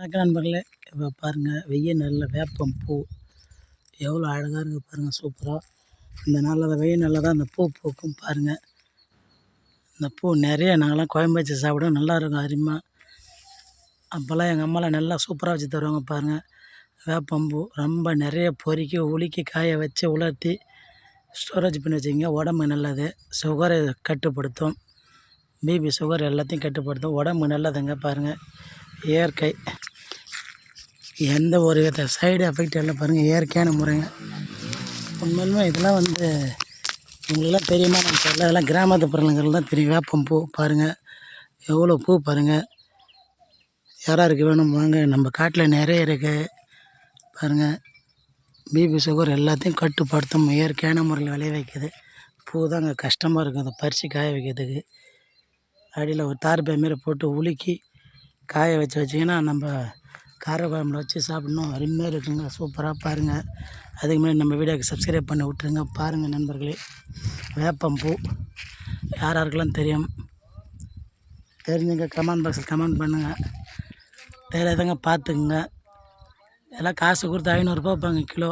வணக்கம் நண்பர்களே. இப்போ பாருங்கள் வெய்ய நல்ல வேப்பம் பூ. எவ்வளோ அழகாக இருக்குது பாருங்கள் சூப்பராக இந்த நாளில் வெய்ய வெயில் நாளில் தான் அந்த பூ பூக்கும் பாருங்கள் இந்த பூ நிறைய நாங்களாம் குழம்பு வச்சு சாப்பிடுவோம். நல்லா இருக்கும் அருமையாக அப்போல்லாம் எங்கள் அம்மாலாம் நல்லா சூப்பராக வச்சு தருவாங்க பாருங்கள் வேப்பம்பூ ரொம்ப நிறைய பொறுக்கி உலுக்கி காய வச்சு உலர்த்தி ஸ்டோரேஜ் பண்ணி வச்சுக்கிங்க. உடம்பு நல்லது. சுகரை கட்டுப்படுத்தும். பிபி சுகர் எல்லாத்தையும் கட்டுப்படுத்தும். உடம்பு நல்லதுங்க பாருங்கள் இயற்கை. எந்த ஒரு வித சைடு எஃபெக்ட் இல்லை பாருங்கள் இயற்கையான முறைங்க. உண்மையிலுமே இதெல்லாம் வந்து உங்களுக்குலாம் தெரியுமா நம்ம தெரியல இதெல்லாம் கிராமத்துப்புறங்கள் தான் தெரியும். வேப்பம் பூ பாருங்கள் எவ்வளோ பூ பாருங்கள் யாராருக்கு வேணும் வாங்க. நம்ம காட்டில் நிறைய இருக்குது பாருங்கள் பிபி சுகர் எல்லாத்தையும் கட்டுப்படுத்தும் இயற்கையான முறையில் விளைய வைக்குது. பூ தாங்க கஷ்டமாக இருக்கும். அதை பறித்து காய வைக்கிறதுக்கு. அடியில் ஒரு தார் பை மாரி போட்டு உலுக்கி காய வச்சு வச்சிங்கன்னா நம்ம கார குழம்புல வச்சு சாப்பிட்ணும். அருமையாக இருக்குங்க. சூப்பராக பாருங்கள் அதுக்கு முன்னாடி நம்ம வீடியோக்கு சப்ஸ்கிரைப் பண்ணி விட்ருங்க பாருங்கள் நண்பர்களே. வேப்பம்பூ யார் யாருக்கெல்லாம் தெரியும்? தெரிஞ்சுங்க. கமெண்ட் பாக்ஸில் கமெண்ட் பண்ணுங்கள் தெரியாதவங்க பார்த்துக்குங்க. எல்லாம் காசு கொடுத்து ஐநூறுரூபா வைப்பாங்க கிலோ.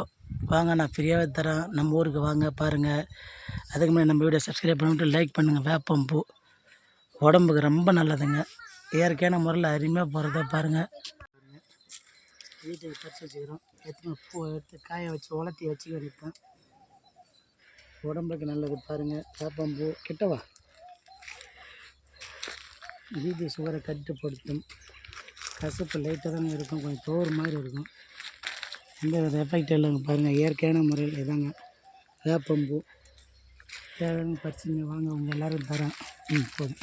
வாங்க நான் ஃப்ரீயாகவே தரேன். நம்ம ஊருக்கு வாங்க பாருங்கள் அதுக்கு முன்னாடி நம்ம வீடியோ சப்ஸ்கிரைப் பண்ணிவிட்டு லைக் பண்ணுங்கள் வேப்பம்பூ உடம்புக்கு ரொம்ப நல்லதுங்க. இயற்கையான முறையில் அருமையாக போகிறத பாருங்கள் வீட்டுக்கு பறிச்சு வச்சுக்கிறோம். எடுத்துன்னு பூ எடுத்து காய வச்சு உலர்த்தி வச்சுக்க வேண்டியது உடம்புக்கு நல்லது பாருங்கள் வேப்பம்பூ கிட்டவா? பிபி சுகரை கட்டுப்படுத்தும் கசப்பு லைட்டாக தானே இருக்கும். கொஞ்சம் தோறு மாதிரி இருக்கும். எந்த வித எஃபெக்ட் இல்லைங்க. பாருங்கள் இயற்கையான முறையில் இதாங்க. வேப்பம்பூ தேவையான பறிச்சுங்க வாங்க. உங்கள் எல்லோரும் தரேன். ம் போதும்.